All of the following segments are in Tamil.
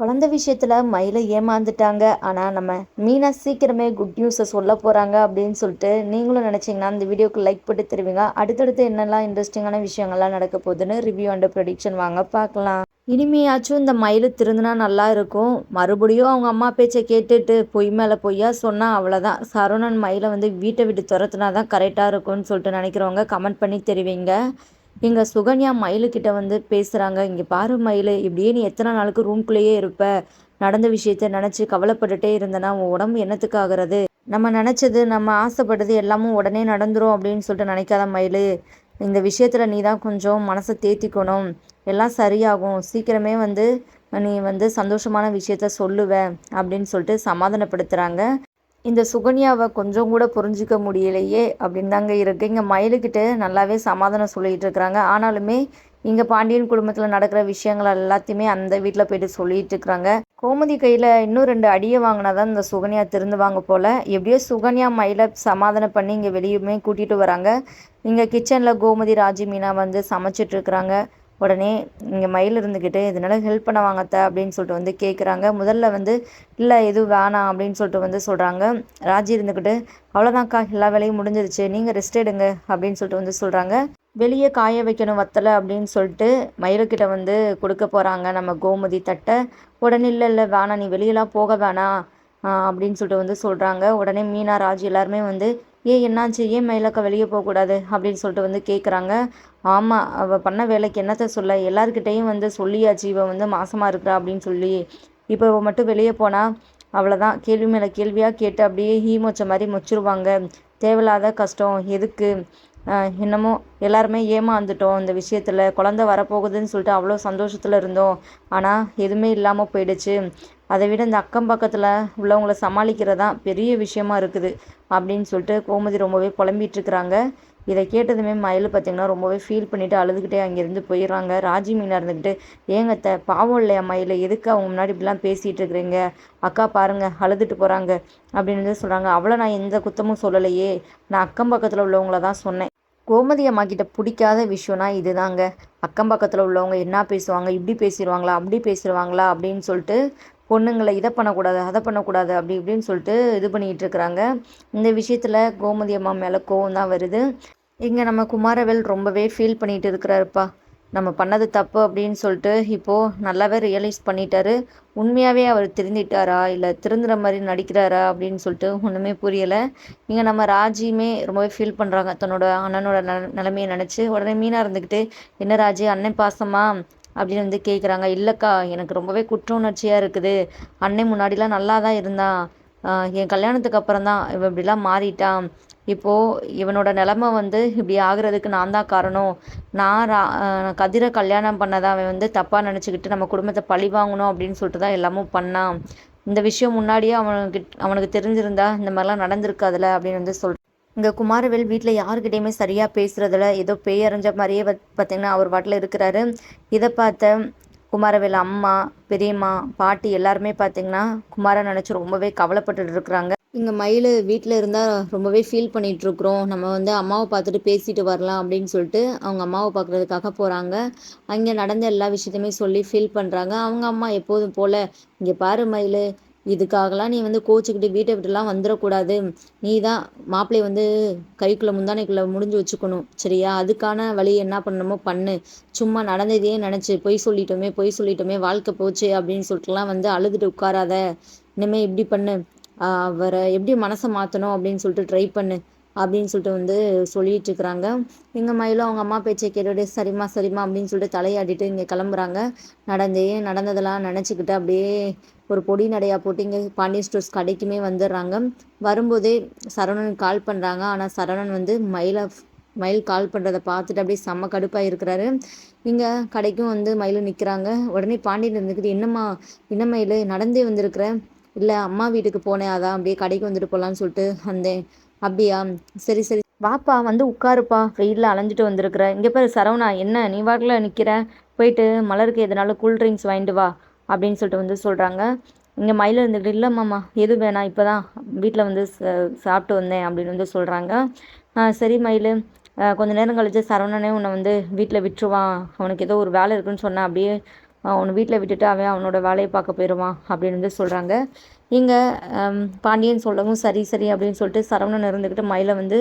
குழந்தை விஷயத்தில் மயிலை ஏமாந்துட்டாங்க. ஆனால் நம்ம மீனா சீக்கிரமே குட் நியூஸை சொல்ல போகிறாங்க அப்படின்னு சொல்லிட்டு நீங்களும் நினச்சிங்கன்னா இந்த வீடியோக்கு லைக் போட்டு தருவீங்க. அடுத்தடுத்து என்னெல்லாம் இன்ட்ரெஸ்டிங்கான விஷயங்கள்லாம் நடக்க போகுதுன்னு ரிவ்யூ அண்ட் ப்ரொடிக்ஷன் வாங்க பார்க்கலாம். இனிமையாச்சும் இந்த மயில் திருந்தினா நல்லா இருக்கும். மறுபடியும் அவங்க அம்மா பேச்சை கேட்டுட்டு பொய் மேலே பொய்யா சொன்னால் அவ்வளோதான் சரவணன் மயிலை வந்து வீட்டை விட்டு துரத்துனா தான் கரெக்டாக இருக்கும்னு சொல்லிட்டு நினைக்கிறவங்க கமெண்ட் பண்ணி தெரிவிங்க. இங்கே சுகன்யா மயிலுக்கிட்ட வந்து பேசுகிறாங்க இங்கே பாரு மயில் இப்படியே நீ எத்தனை நாளுக்கு ரூம்குள்ளேயே இருப்ப? நடந்த விஷயத்த நினச்சி கவலைப்பட்டுட்டே இருந்தனா உன் உடம்பு என்னத்துக்கு ஆகிறது? நம்ம நினச்சது நம்ம ஆசைப்பட்டது எல்லாமும் உடனே நடந்துரும் அப்படின்னு சொல்லிட்டு நினைக்காத மயில். இந்த விஷயத்தில் நீ தான் கொஞ்சம் மனசை தேத்திக்கணும். எல்லாம் சரியாகும். சீக்கிரமே வந்து நீ வந்து சந்தோஷமான விஷயத்த சொல்லுவ அப்படின்னு சொல்லிட்டு சமாதானப்படுத்துகிறாங்க இந்த சுகன்யாவை கொஞ்சம் கூட புரிஞ்சிக்க முடியலையே அப்படின்னு தாங்க இருக்குது இங்கே மயிலுக்கிட்ட நல்லாவே சமாதானம் சொல்லிகிட்டு இருக்கிறாங்க. ஆனாலுமே இங்கே பாண்டியன் குடும்பத்தில் நடக்கிற விஷயங்கள் எல்லாத்தையுமே அந்த வீட்டில் போயிட்டு சொல்லிட்டு இருக்கிறாங்க. கோமதி கையில் இன்னும் ரெண்டு அடியை வாங்கினா தான் இந்த சுகன்யா திருந்துவாங்க போல். எப்படியோ சுகன்யா மயிலை சமாதானம் பண்ணி இங்கே வெளியுமே கூட்டிகிட்டு வராங்க. இங்கே கிச்சனில் கோமதி ராஜி மீனா வந்து சமைச்சிட்ருக்குறாங்க உடனே இங்கே மயில் இருந்துக்கிட்டு இதனால் ஹெல்ப் பண்ண வாங்கத்த அப்படின்னு சொல்லிட்டு வந்து கேட்குறாங்க முதல்ல வந்து இல்லை எதுவும் வேணாம் அப்படின்னு சொல்லிட்டு வந்து சொல்கிறாங்க ராஜி இருந்துக்கிட்டு அவ்வளோதான்க்கா எல்லா வேலையும் முடிஞ்சிருச்சு. நீங்கள் ரெஸ்ட் எடுங்க அப்படின்னு சொல்லிட்டு வந்து சொல்கிறாங்க வெளியே காய வைக்கணும் வத்தலை அப்படின்னு சொல்லிட்டு மயிலுக்கிட்ட வந்து கொடுக்க போகிறாங்க நம்ம கோமதி தட்டை. உடனே இல்லை இல்லை வேணாம் நீ வெளியெல்லாம் போக வேணாம் அப்படின்னு சொல்லிட்டு வந்து சொல்கிறாங்க உடனே மீனா ராஜி எல்லாருமே வந்து ஏன் என்னாச்சு? ஏன் மயிலக்கா வெளியே போகக்கூடாது அப்படின்னு சொல்லிட்டு வந்து கேட்குறாங்க ஆமாம் அவள் பண்ண வேலைக்கு என்னத்த சொல்ல? எல்லாருக்கிட்டேயும் வந்து சொல்லியாச்சு. இவள் வந்து மாசமாக இருக்கிறா அப்படின்னு சொல்லி. இப்போ இவள் மட்டும் வெளியே போனால் அவ்வளோதான் கேள்வி மேலே கேள்வியாக கேட்டு அப்படியே ஹீ மொச்ச மாதிரி மொச்சிருவாங்க. தேவையில்லாத கஷ்டம். எதுக்கு? என்னமோ எல்லாருமே ஏமாந்துட்டோம் இந்த விஷயத்தில். குழந்த வரப்போகுதுன்னு சொல்லிட்டு அவ்வளோ சந்தோஷத்தில் இருந்தோம். ஆனால் எதுவுமே இல்லாமல் போயிடுச்சு. அதை விட இந்த அக்கம் பக்கத்தில் உள்ளவங்கள சமாளிக்கிறதான் பெரிய விஷயமா இருக்குது அப்படின்னு சொல்லிட்டு கோமதி ரொம்பவே புலம்பிகிட்ருக்குறாங்க இதை கேட்டதுமே மயில் பார்த்திங்கன்னா ரொம்பவே ஃபீல் பண்ணிவிட்டு அழுதுகிட்டே அங்கேருந்து போயிடுறாங்க. ராஜி மீனாக இருந்துக்கிட்டு ஏங்கத்த பாவம் இல்லையா மயில்? எதுக்கு அவங்க முன்னாடி இப்படிலாம் பேசிகிட்டு இருக்கிறீங்க? அக்கா பாருங்கள் அழுதுட்டு போகிறாங்க அப்படின்னு சொல்கிறாங்க அவ்வளோ நான் எந்த குத்தமும் சொல்லலையே. நான் அக்கம் பக்கத்தில் உள்ளவங்கள தான் சொன்னேன். கோமதி அம்மா கிட்ட பிடிக்காத விஷயம்னா இதுதாங்க. அக்கம் பக்கத்தில் உள்ளவங்க என்ன பேசுவாங்க? இப்படி பேசிடுவாங்களா? அப்படி பேசிடுவாங்களா? அப்படின்னு சொல்லிட்டு பொண்ணுங்களை இதை பண்ணக்கூடாது அதை பண்ணக்கூடாது அப்படி இப்படின்னு சொல்லிட்டு இது பண்ணிகிட்டு இருக்கிறாங்க. இந்த விஷயத்தில் கோமதி அம்மா மேலே கோவம் தான் வருது. இங்கே நம்ம குமாரவேல் ரொம்பவே ஃபீல் பண்ணிகிட்டு இருக்கிறாருப்பா. நம்ம பண்ணது தப்பு அப்படின்னு சொல்லிட்டு இப்போது நல்லாவே ரியலைஸ் பண்ணிட்டாரு. உண்மையாகவே அவர் திருந்திட்டாரா? இல்லை திருந்துற மாதிரி நடிக்கிறாரா? அப்படின்னு சொல்லிட்டு ஒன்றுமே புரியலை. இங்கே நம்ம ராஜியுமே ரொம்பவே ஃபீல் பண்ணுறாங்க தன்னோட அண்ணனோட ந நிலமையை நினச்சி உடனே மீனாக இருந்துக்கிட்டு என்ன ராஜி அண்ணன் பாசமா? அப்படின்னு வந்து கேட்குறாங்க இல்லைக்கா எனக்கு ரொம்பவே குற்ற உணர்ச்சியாக இருக்குது. அண்ணன் முன்னாடிலாம் நல்லா தான் இருந்தான் என் கல்யாணத்துக்கு அப்புறம் தான் இவன் இப்படிலாம் மாறிட்டான். இப்போது இவனோட நிலமை வந்து இப்படி ஆகிறதுக்கு நான் தான் காரணம். நான் ரா கதிரை கல்யாணம் பண்ணதான் அவன் வந்து தப்பாக நினச்சிக்கிட்டு நம்ம குடும்பத்தை பழி வாங்கணும் அப்படின்னு சொல்லிட்டு தான் எல்லாமும் பண்ணான். இந்த விஷயம் முன்னாடியே அவனுக்கு அவனுக்கு தெரிஞ்சிருந்தா இந்த மாதிரிலாம் நடந்திருக்காதுல அப்படின்னு வந்து சொல் இங்கே குமாரவேல் வீட்டில் யாருக்கிட்டேயுமே சரியாக பேசுகிறதில்ல ஏதோ பேய் அறிஞ்ச மாதிரியே பார்த்திங்கன்னா அவர் வாட்டில் இருக்கிறாரு. இதை பார்த்த குமாரவேல் அம்மா பெரியம்மா பாட்டி எல்லாருமே பார்த்திங்கன்னா குமாரை நினச்சி ரொம்பவே கவலைப்பட்டு இருக்கிறாங்க. இங்கே மயில் வீட்டில் இருந்தால் ரொம்பவே ஃபீல் பண்ணிகிட்ருக்குறோம் நம்ம வந்து அம்மாவை பார்த்துட்டு பேசிட்டு வரலாம் அப்படின்னு சொல்லிட்டு அவங்க அம்மாவை பார்க்குறதுக்காக போகிறாங்க அங்கே நடந்த எல்லா விஷயத்தையுமே சொல்லி ஃபீல் பண்ணுறாங்க அவங்க அம்மா எப்போதும் போல் இங்கே பாரு மயில் இதுக்காகலாம் நீ வந்து கோச்சிக்கிட்டு வீட்டை விட்டுலாம் வந்துடக்கூடாது. நீ தான் மாப்பிள்ளையை வந்து கைக்குள்ளே முந்தானைக்குள்ளே முடிஞ்சு வச்சுக்கணும். சரியா? அதுக்கான வழி என்ன பண்ணணுமோ பண்ணு. சும்மா நடந்ததையே நினச்சி பொய் சொல்லிட்டோமே பொய் சொல்லிட்டோமே வாழ்க்கை போச்சு அப்படின்னு சொல்லிட்டுலாம் வந்து அழுதுட்டு உட்காராத. இனிமேல் இப்படி பண்ணு. அவரை எப்படி மனசை மாற்றணும் அப்படின்னு சொல்லிட்டு ட்ரை பண்ணு அப்படின்னு சொல்லிட்டு வந்து சொல்லிட்டு இருக்கிறாங்க எங்கள் மயிலும் அவங்க அம்மா பேச்சை கேட்டுட்டு சரிம்மா சரிம்மா அப்படின்னு சொல்லிட்டு தலையாடிட்டு இங்கே கிளம்புறாங்க. நடந்தே நடந்ததெல்லாம் நினச்சிக்கிட்டு அப்படியே ஒரு பொடி நடையாக போட்டு இங்கே பாண்டியன் ஸ்டோர்ஸ் கடைக்குமே வந்துடுறாங்க. வரும்போதே சரவணன் கால் பண்ணுறாங்க ஆனால் சரவணன் வந்து மயிலை மயில் கால் பண்ணுறதை பார்த்துட்டு அப்படியே செம்ம கடுப்பாக இருக்கிறாரு. இங்கே கடைக்கும் வந்து மயில் நிற்கிறாங்க உடனே பாண்டியன் இருந்துக்கிட்டு என்னம்மா என்ன மயில்? நடந்தே வந்திருக்கிற? இல்லை அம்மா வீட்டுக்கு போனேன் அதான் அப்படியே கடைக்கு வந்துட்டு போகலான்னு சொல்லிட்டு வந்தேன். அப்படியா? சரி சரி. வாப்பா வந்து உட்காருப்பா. வெயிலில் அலைஞ்சிட்டு வந்திருக்கிற. இங்கே பாரு சரவணா என்ன? நீ வாட்டில் நிற்கிற போயிட்டு மலருக்கு எதனால கூல் ட்ரிங்க்ஸ் வாங்கிட்டு வா. அப்படின்னு சொல்லிட்டு வந்து சொல்கிறாங்க இங்கே மயில் இருந்துக்கிட்டு இல்லை மாமா எது வேணாம் இப்போ தான் வீட்டில் வந்து சாப்பிட்டு வந்தேன் அப்படின்னு வந்து சொல்கிறாங்க சரி மயில். கொஞ்ச நேரம் கழிச்சு சரவணனே உன்னை வந்து வீட்டில் விட்டுருவான். அவனுக்கு ஏதோ ஒரு வேலை இருக்குன்னு சொன்னால் அப்படியே அவனை வீட்டில் விட்டுட்டு அவன் அவனோட வேலையை பார்க்க போயிடுவான் அப்படின்னு வந்து சொல்கிறாங்க இங்கே பாண்டியன் சொல்லவும் சரி சரி அப்படின்னு சொல்லிட்டு சரவணன் இருந்துக்கிட்டு மயிலை வந்து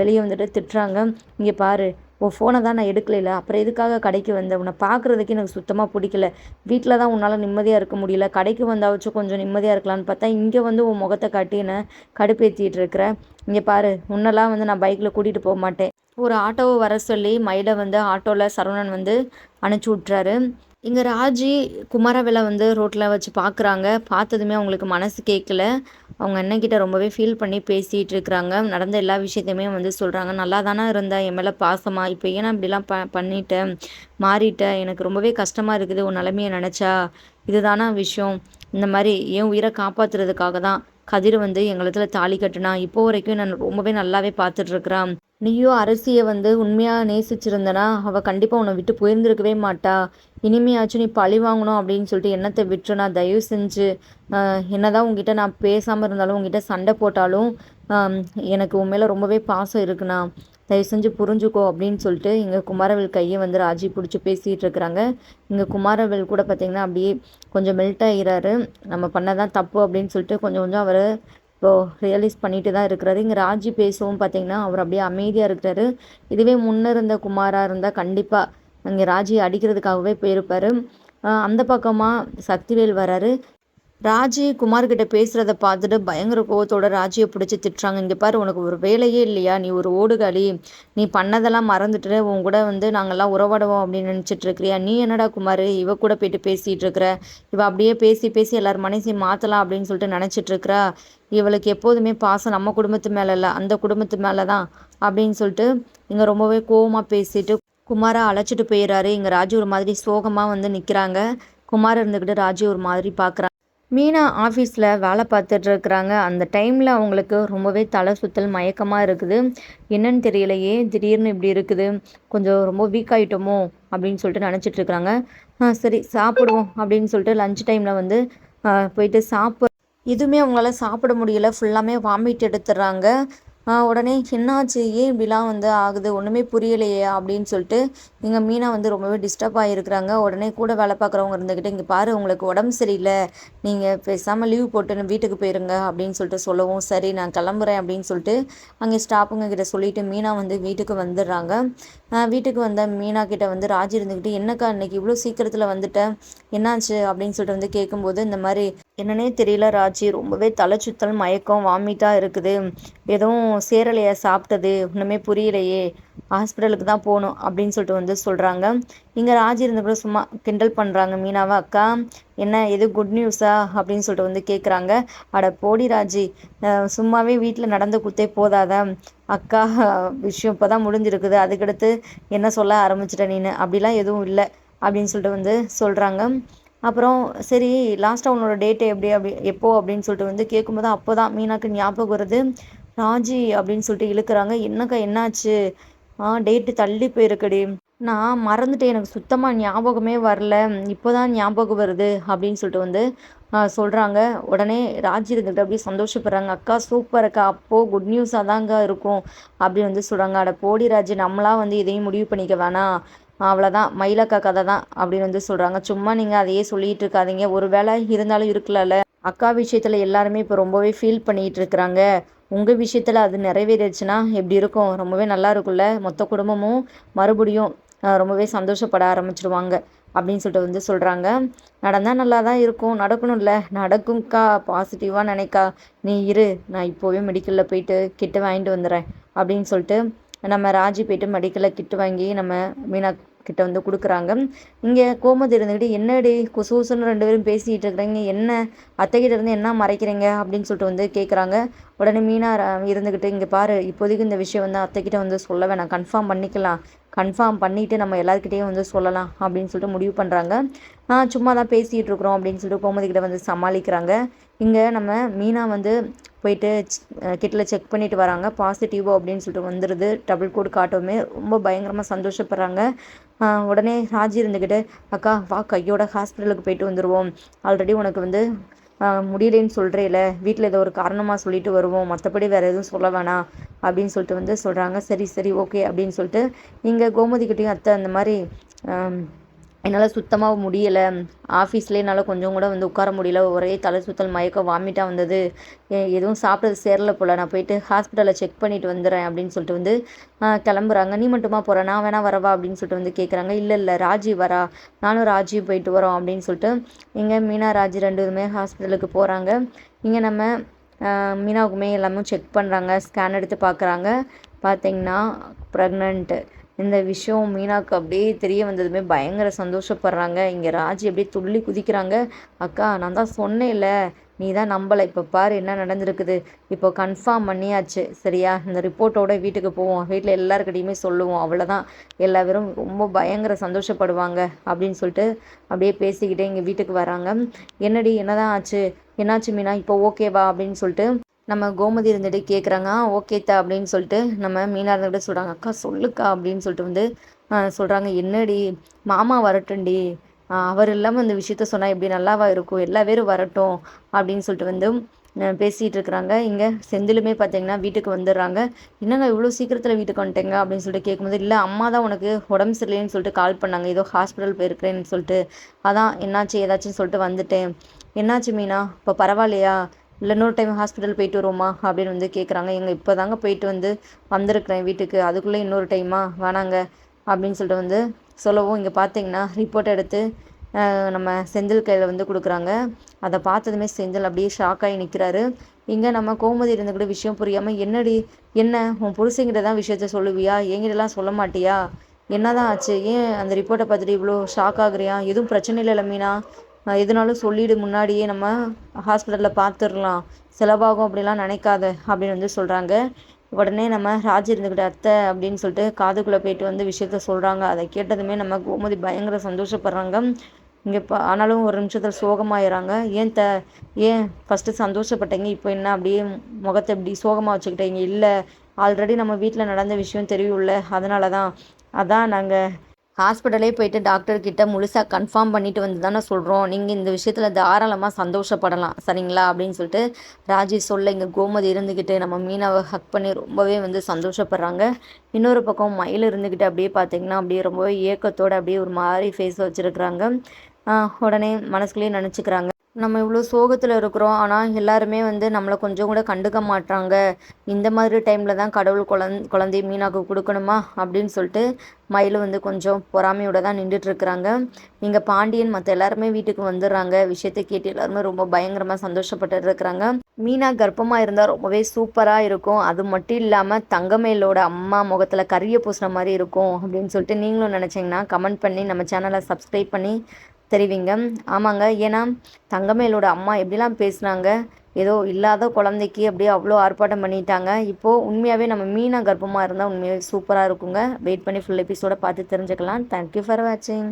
வெளியே வந்துட்டு திட்டுறாங்க. இங்கே பாரு உன் ஃபோனை தான் நான் எடுக்கல அப்புறம் எதுக்காக கடைக்கு வந்தேன் உன்னை பார்க்குறதுக்கு எனக்கு சுத்தமாக பிடிக்கல. வீட்டில் தான் உன்னால் நிம்மதியாக இருக்க முடியல. கடைக்கு வந்தாச்சும் கொஞ்சம் நிம்மதியாக இருக்கலான்னு பார்த்தா இங்கே வந்து உன் முகத்தை காட்டி என்னை கடுப்பேற்றிட்டு இருக்கிற. இங்கே பாரு உன்னெல்லாம் வந்து நான் பைக்கில் கூட்டிகிட்டு போக மாட்டேன். ஒரு ஆட்டோவை வர சொல்லி மயிலை வந்து ஆட்டோவில் சரவணன் வந்து அனுப்பிச்சி விட்றாரு இங்கே ராஜி குமாரவேலை வந்து ரோட்டில் வச்சு பார்க்குறாங்க பார்த்ததுமே அவங்களுக்கு மனசு கேட்கல அவங்க அண்ணன்கிட்ட ரொம்பவே ஃபீல் பண்ணி பேசிகிட்டு இருக்கிறாங்க நடந்த எல்லா விஷயத்தையுமே வந்து சொல்கிறாங்க நல்லா தானே இருந்தேன் என் மேலே பாசமாக இப்போ ஏன்னா இப்படிலாம் ப பண்ணிட்டேன்? மாறிட்டேன். எனக்கு ரொம்பவே கஷ்டமாக இருக்குது. உன் நிலமையை நினச்சா இதுதானா விஷயம்? இந்த மாதிரி என் உயிரை காப்பாற்றுறதுக்காக தான் கதிர் வந்து எங்களத்தில் தாலி கட்டுனா இப்போ வரைக்கும் நான் ரொம்பவே நல்லாவே பார்த்துட்ருக்குறான் நீயும் அரசியை வந்து உண்மையாக நேசிச்சிருந்தனா அவள் கண்டிப்பாக உன்னை விட்டு போயிருந்திருக்கவே மாட்டா. இனிமையாச்சும் நீ பழி வாங்கணும் அப்படின்னு சொல்லிட்டு எண்ணத்தை விட்டுனா தயவு செஞ்சு என்னதான் உங்ககிட்ட நான் பேசாமல் இருந்தாலும் உங்ககிட்ட சண்டை போட்டாலும் எனக்கு உண்மையில ரொம்பவே பாசம் இருக்குண்ணா. தயவு செஞ்சு புரிஞ்சுக்கோ அப்படின்னு சொல்லிட்டு இங்கே குமாரவேல் கையை வந்து ராஜி பிடிச்சி பேசிகிட்டு இருக்கிறாங்க. இங்கே குமாரவேல் கூட பார்த்திங்கன்னா அப்படியே கொஞ்சம் மெல்ட் ஆகிறாரு நம்ம பண்ணதான் தப்பு அப்படின்னு சொல்லிட்டு கொஞ்சம் கொஞ்சம் அவர் இப்போது ரியலைஸ் பண்ணிட்டு தான் இருக்கிறாரு. இங்கே ராஜி பேசவும் பார்த்தீங்கன்னா அவர் அப்படியே அமைதியாக இருக்கிறாரு. இதுவே முன்னே இருந்த குமாராக இருந்தால் கண்டிப்பாக இங்கே ராஜி அடிக்கிறதுக்காகவே போயிருப்பார். அந்த பக்கமாக சக்திவேல் வராரு. ராஜி குமார்கிட்ட பேசுகிறத பார்த்துட்டு பயங்கர கோவத்தோட ராஜியை பிடிச்சி திட்டுறாங்க. இங்கே பாரு உனக்கு ஒரு வேலையே இல்லையா? நீ ஒரு ஓடுகாலி. நீ பண்ணதெல்லாம் மறந்துட்டு உன் கூட வந்து நாங்கள்லாம் உறவாடுவோம் அப்படின்னு நினச்சிட்டு இருக்கிறியா? நீ என்னடா குமார்? இவ கூட போயிட்டு பேசிகிட்டு இருக்கிற. இவ அப்படியே பேசி பேசி எல்லார் மனசையும் மாற்றலாம் அப்படின்னு சொல்லிட்டு நினச்சிட்டு இருக்கிறா. இவளுக்கு எப்போதுமே பாசம் நம்ம குடும்பத்து மேலே இல்லை அந்த குடும்பத்து மேலே தான் அப்படின்னு சொல்லிட்டு இங்கே ரொம்பவே கோவமாக பேசிட்டு குமாரை அழைச்சிட்டு போயிடுறாரு. இங்கே ராஜி ஒரு மாதிரி சோகமாக வந்து நிற்கிறாங்க குமார் இருந்துக்கிட்டு ராஜி ஒரு மாதிரி பார்க்குறாங்க மீனா ஆஃபீஸில் வேலை பார்த்துட்ருக்குறாங்க அந்த டைமில் அவங்களுக்கு ரொம்பவே தலை சுத்தல் மயக்கமாக இருக்குது. என்னன்னு தெரியலையே திடீர்னு இப்படி இருக்குது. கொஞ்சம் ரொம்ப வீக் ஆகிட்டோமோ அப்படின்னு சொல்லிட்டு நினச்சிட்ருக்குறாங்க சரி சாப்பிடுவோம் அப்படின்னு சொல்லிட்டு லஞ்ச் டைமில் வந்து போயிட்டு சாப்பிட எதுவுமே அவங்களால சாப்பிட முடியல. ஃபுல்லாமே வாமிட் எடுத்துடுறாங்க. உடனே என்னாச்சு? ஏன் இப்படிலாம் வந்து ஆகுது? ஒன்றுமே புரியலையே அப்படின்னு சொல்லிட்டு இங்கே மீனா வந்து ரொம்பவே டிஸ்டர்ப் ஆகிருக்கிறாங்க உடனே கூட வேலை பார்க்குறவங்க இருந்துக்கிட்டு இங்கே பாரு உங்களுக்கு உடம்பு சரியில்லை. நீங்கள் பேசாமல் லீவ் போட்டு வீட்டுக்கு போயிருங்க அப்படின்னு சொல்லிட்டு சொல்லவும் சரி நான் கிளம்புறேன் அப்படின்னு சொல்லிட்டு அங்கே ஸ்டாஃபுங்க கிட்ட சொல்லிவிட்டு மீனா வந்து வீட்டுக்கு வந்துடுறாங்க. வீட்டுக்கு வந்த மீனா கிட்ட வந்து ராஜி இருந்துக்கிட்டு என்னக்கா இன்னைக்கு இவ்வளோ சீக்கிரத்தில் வந்துட்டேன் என்னாச்சு? அப்படின்னு சொல்லிட்டு வந்து கேட்கும்போது இந்த மாதிரி என்னன்னே தெரியல ராஜி. ரொம்பவே தலை சுத்தல் மயக்கம் வாமிட்டாக இருக்குது. எதுவும் சேரலையா சாப்பிட்டது. ஒன்றுமே புரியலையே. ஹாஸ்பிட்டலுக்கு தான் போகணும் அப்படின்னு சொல்லிட்டு வந்து சொல்கிறாங்க இங்கே ராஜி இருந்த கூட சும்மா கிண்டல் பண்ணுறாங்க மீனாவா அக்கா என்ன எது குட் நியூஸா அப்படின்னு சொல்லிட்டு வந்து கேட்குறாங்க அட போடி ராஜி. சும்மாவே வீட்டில் நடந்து குத்தே போதாத. அக்கா விஷயம் இப்போ தான் முடிஞ்சிருக்குது. அதுக்கடுத்து என்ன சொல்ல ஆரம்பிச்சிட்ட நீனு? அப்படிலாம் எதுவும் இல்லை அப்படின்னு சொல்லிட்டு வந்து சொல்கிறாங்க அப்புறம் சரி லாஸ்ட்டாக உன்னோட டேட்டு எப்படி அப்படி எப்போ அப்படின்னு சொல்லிட்டு வந்து கேட்கும்போது அப்போ தான் மீனாக்கு ஞாபகம் வருது. ராஜி அப்படின்னு சொல்லிட்டு இழுக்கிறாங்க. என்னக்கா என்னாச்சு? ஆ டேட்டு தள்ளி போயிருக்கடி. நான் மறந்துட்டேன். எனக்கு சுத்தமாக ஞாபகமே வரல. இப்போ தான் ஞாபகம் வருது அப்படின்னு சொல்லிட்டு வந்து சொல்கிறாங்க உடனே ராஜி இருந்துட்டு அப்படியே சந்தோஷப்படுறாங்க. அக்கா சூப்பர் அக்கா. அப்போது குட் நியூஸாக தாங்க இருக்கும். அப்படின்னு வந்து சொல்கிறாங்க அட போடி ராஜி. நம்மளாம் வந்து இதையும் முடிவு பண்ணிக்க வேணாம். அவ்வளோதான் மயிலக்கா கதை தான் அப்படின்னு வந்து சொல்கிறாங்க சும்மா நீங்கள் அதையே சொல்லிகிட்டு இருக்காதீங்க. ஒரு வேளை இருந்தாலும் இருக்கலல்ல அக்கா விஷயத்தில் எல்லாருமே இப்போ ரொம்பவே ஃபீல் பண்ணிகிட்டு இருக்கிறாங்க. உங்கள் விஷயத்தில் அது நிறைவேறிடுச்சுன்னா எப்படி இருக்கும்? ரொம்பவே நல்லா இருக்கும்ல. மொத்த குடும்பமும் மறுபடியும் ரொம்பவே சந்தோஷப்பட ஆரம்பிச்சிடுவாங்க அப்படின்னு சொல்லிட்டு வந்து சொல்கிறாங்க நடந்தால் நல்லா தான் இருக்கும். நடக்கணும்ல. நடக்கும்க்கா. பாசிட்டிவாக நினைக்கா. நீ இரு. நான் இப்போவே மெடிக்கலில் போயிட்டு கிட்ட வாங்கிட்டு வந்துடுறேன் அப்படின்னு சொல்லிட்டு நம்ம ராஜி போயிட்டு மெடிக்கலில் கிட்டு வாங்கி நம்ம மீனா கிட்ட வந்து கொடுக்குறாங்க. இங்கே கோமதி இருந்துக்கிட்டு என்னடி குசூசுன்னு ரெண்டு பேரும் பேசிகிட்டு இருக்கிறீங்க. என்ன? அத்தைக்கிட்ட இருந்து என்ன மறைக்கிறீங்க? அப்படின்னு சொல்லிட்டு வந்து கேட்குறாங்க உடனே மீனா இருந்துக்கிட்டு இங்கே பாரு இப்போதைக்கு இந்த விஷயம் வந்து அத்தைக்கிட்ட வந்து சொல்ல வேணாம். கன்ஃபார்ம் பண்ணிக்கலாம். கன்ஃபார்ம் பண்ணிவிட்டு நம்ம எல்லாருக்கிட்டேயும் வந்து சொல்லலாம் அப்படின்னு சொல்லிட்டு முடிவு பண்ணுறாங்க சும்மா தான் பேசிகிட்டு இருக்கிறோம் அப்படின்னு சொல்லிட்டு கோமதிக்கிட்ட வந்து சமாளிக்கிறாங்க. இங்கே நம்ம மீனா வந்து போயிட்டு கிட்டில் செக் பண்ணிட்டு வராங்க. பாசிட்டிவோ அப்படின்னு சொல்லிட்டு வந்துடுது டபுள் கோட் காட்டவுமே ரொம்ப பயங்கரமாக சந்தோஷப்படுறாங்க. உடனே ராஜி இருந்துக்கிட்டு அக்கா வா கையோட ஹாஸ்பிட்டலுக்கு போயிட்டு வந்துடுவோம் ஆல்ரெடி உனக்கு வந்து முடியலைன்னு சொல்கிறேல வீட்டில் ஏதோ ஒரு காரணமாக சொல்லிட்டு வருவோம். மற்றபடி வேறு எதுவும் சொல்ல வேணாம் அப்படின்னு சொல்லிட்டு வந்து சொல்கிறாங்க சரி சரி ஓகே அப்படின்னு சொல்லிட்டு இங்கே கோமதிக்கிட்டையும் அத்தை அந்த மாதிரி என்னால் சுத்தமாக முடியலை. ஆஃபீஸ்லேயே என்னால் கொஞ்சம் கூட வந்து உட்கார முடியல. ஒரே தலை சுத்தல் மயக்கம் வாமிட்டாக வந்தது. எதுவும் சாப்பிட்றது சேரல போல். நான் போயிட்டு ஹாஸ்பிட்டலில் செக் பண்ணிட்டு வந்துடுறேன் அப்படின்னு சொல்லிட்டு வந்து கிளம்புறாங்க. நீ மட்டுமா போகிற நான் வேணா வரவா? அப்படின்னு சொல்லிட்டு வந்து கேட்குறாங்க இல்லை இல்லை ராஜி வரா. நானும் ராஜி போயிட்டு வரோம் அப்படின்னு சொல்லிட்டு இங்கே மீனா ராஜி ரெண்டு பேருமே ஹாஸ்பிட்டலுக்கு போகிறாங்க இங்கே நம்ம மீனாவுக்குமே எல்லாமே செக் பண்ணுறாங்க ஸ்கேன் எடுத்து பார்க்குறாங்க பார்த்தீங்கன்னா ப்ரெக்னென்ட்டு இந்த விஷயம் மீனாக்கு அப்படியே தெரிய வந்ததுமே பயங்கர சந்தோஷப்படுறாங்க. இங்கே ராஜி அப்படியே துள்ளி குதிக்கிறாங்க. அக்கா நான் தான் சொன்னேன்ல நீ தான் நம்பலை. இப்போ பாரு என்ன நடந்திருக்குது. இப்போ கன்ஃபார்ம் பண்ணியாச்சு. சரியா? இந்த ரிப்போர்ட்டோட வீட்டுக்கு போவோம். வீட்டில் எல்லாருக்கிட்டையுமே சொல்லுவோம். அவ்வளோதான் எல்லா பேரும் ரொம்ப பயங்கர சந்தோஷப்படுவாங்க அப்படின்னு சொல்லிட்டு அப்படியே பேசிக்கிட்டே இங்கே வீட்டுக்கு வராங்க. என்னடி என்னதான் ஆச்சு? என்னாச்சு மீனா? இப்போ ஓகேவா அப்படின்னு சொல்லிட்டு நம்ம கோமதி இருந்துட்டு கேட்குறாங்க ஓகேத்தா அப்படின்னு சொல்லிட்டு நம்ம மீனா இருந்துகிட்டு சொல்கிறாங்க அக்கா சொல்லுக்கா அப்படின்னு சொல்லிட்டு வந்து சொல்கிறாங்க என்னடி மாமா வரட்டும்டி. அவர் இல்லாமல் இந்த விஷயத்த சொன்னால் எப்படி நல்லாவா இருக்கும்? எல்லா பேரும் வரட்டும் அப்படின்னு சொல்லிட்டு வந்து பேசிகிட்டு இருக்கிறாங்க. இங்கே செந்திலுமே பார்த்தீங்கன்னா வீட்டுக்கு வந்துடுறாங்க. என்னங்க இவ்வளோ சீக்கிரத்தில் வீட்டுக்கு வந்துட்டேங்க? அப்படின்னு சொல்லிட்டு கேட்கும்போது இல்லை அம்மா தான் உனக்கு உடம்பு சரியில்லைன்னு சொல்லிட்டு கால் பண்ணாங்க. ஏதோ ஹாஸ்பிட்டல் போயிருக்கிறேன்னு சொல்லிட்டு. அதான் என்னாச்சு ஏதாச்சும் சொல்லிட்டு வந்துட்டேன். என்னாச்சு மீனா? இப்போ பரவாயில்லையா? இல்லை இன்னொரு டைம் ஹாஸ்பிட்டல் போயிட்டு வருவோமா? அப்படின்னு வந்து கேட்குறாங்க எங்கள் இப்போ தாங்க போயிட்டு வந்து வந்திருக்கிறேன் வீட்டுக்கு. அதுக்குள்ளே இன்னொரு டைமா வேணாங்க. அப்படின்னு சொல்லிட்டு வந்து சொல்லவும் இங்கே பார்த்தீங்கன்னா ரிப்போர்ட் எடுத்து நம்ம செந்தில் கையில் வந்து கொடுக்குறாங்க. அதை பார்த்ததுமே செந்தில் அப்படியே ஷாக்காகி நிற்கிறாரு இங்கே நம்ம கோமதி இருந்துக்கிட்ட விஷயம் புரியாமல் என்னடி என்ன? உன் புருஷங்கிட்ட தான் விஷயத்த சொல்லுவியா? என்கிட்டலாம் சொல்ல மாட்டியா? என்னதான் ஆச்சு? ஏன் அந்த ரிப்போர்ட்டை பார்த்துட்டு இவ்வளோ ஷாக் ஆகுறியா? எதுவும் பிரச்சனை இல்லை மீனா? எதுனாலும் சொல்லிடு முன்னாடியே நம்ம ஹாஸ்பிட்டலில் பார்த்துடலாம் செலவாகும் அப்படிலாம் நினைக்காத அப்படின்னு வந்து சொல்கிறாங்க உடனே நம்ம ராஜி இருந்துக்கிட்ட அத்தை அப்படின்னு சொல்லிட்டு காதுக்குள்ளே போயிட்டு வந்து விஷயத்த சொல்கிறாங்க அதை கேட்டதுமே நம்ம கோமதி பயங்கர சந்தோஷப்படுறாங்க. இங்கே இப்போ ஆனாலும் ஒரு நிமிஷத்தில் சோகமாயிடுறாங்க ஏன் த ஏன் ஃபஸ்ட்டு சந்தோஷப்பட்டீங்க? இப்போ என்ன அப்படியே முகத்தை இப்படி சோகமாக வச்சுக்கிட்டீங்க? இல்லை ஆல்ரெடி நம்ம வீட்டில் நடந்த விஷயம் தெரியும்ல. அதனால தான் அதான் நாங்கள் ஹாஸ்பிட்டலே போயிட்டு டாக்டர்கிட்ட முழுசாக கன்ஃபார்ம் பண்ணிட்டு வந்து தானே சொல்கிறோம் நீங்கள் இந்த விஷயத்தில் தாராளமாக சந்தோஷப்படலாம். சரிங்களா? அப்படின்னு சொல்லிட்டு ராஜி சொல்ல இங்கே கோமதி இருந்துக்கிட்டு நம்ம மீனாவை ஹக் பண்ணி ரொம்பவே வந்து சந்தோஷப்படுறாங்க. இன்னொரு பக்கம் மயில் இருந்துக்கிட்டு அப்படியே பார்த்தீங்கன்னா அப்படியே ரொம்பவே ஏக்கத்தோடு அப்படியே ஒரு மாதிரி ஃபேஸ் வச்சுருக்குறாங்க. உடனே மனசுக்குள்ளேயே நினச்சிக்கிறாங்க. நம்ம இவ்வளோ சோகத்தில் இருக்கிறோம். ஆனால் எல்லாருமே வந்து நம்மளை கொஞ்சம் கூட கண்டுக்க மாட்றாங்க. இந்த மாதிரி டைமில் தான் கடவுள் குழந் குழந்தை மீனாக்கு கொடுக்கணுமா? அப்படின்னு சொல்லிட்டு மயில் வந்து கொஞ்சம் பொறாமையோட தான் நின்றுட்டுருக்குறாங்க இங்கே பாண்டியன் மற்ற எல்லாருமே வீட்டுக்கு வந்துடுறாங்க. விஷயத்தை கேட்டு எல்லாருமே ரொம்ப பயங்கரமாக சந்தோஷப்பட்டு இருக்கிறாங்க. மீனா கர்ப்பமாக இருந்தால் ரொம்பவே சூப்பராக இருக்கும். அது மட்டும் இல்லாமல் தங்கமேலோட அம்மா முகத்தில் கறியை பூசின மாதிரி இருக்கும் அப்படின்னு சொல்லிட்டு நீங்களும் நினச்சிங்கன்னா கமெண்ட் பண்ணி நம்ம சேனலை சப்ஸ்கிரைப் பண்ணி தெரிவிங்க. ஆமாங்க. ஏன்னா தங்கமேலோட அம்மா எப்படிலாம் பேசுனாங்க? ஏதோ இல்லாத குழந்தைக்கு அப்படியே அவ்வளோ ஆர்ப்பாட்டம் பண்ணிட்டாங்க. இப்போது உண்மையாகவே நம்ம மீனா கர்ப்பமாக இருந்தால் உண்மையாகவே சூப்பராக இருக்குங்க. வெயிட் பண்ணி ஃபுல் எபிசோட பார்த்து தெரிஞ்சுக்கலாம். தேங்க்யூ ஃபார் வாட்சிங்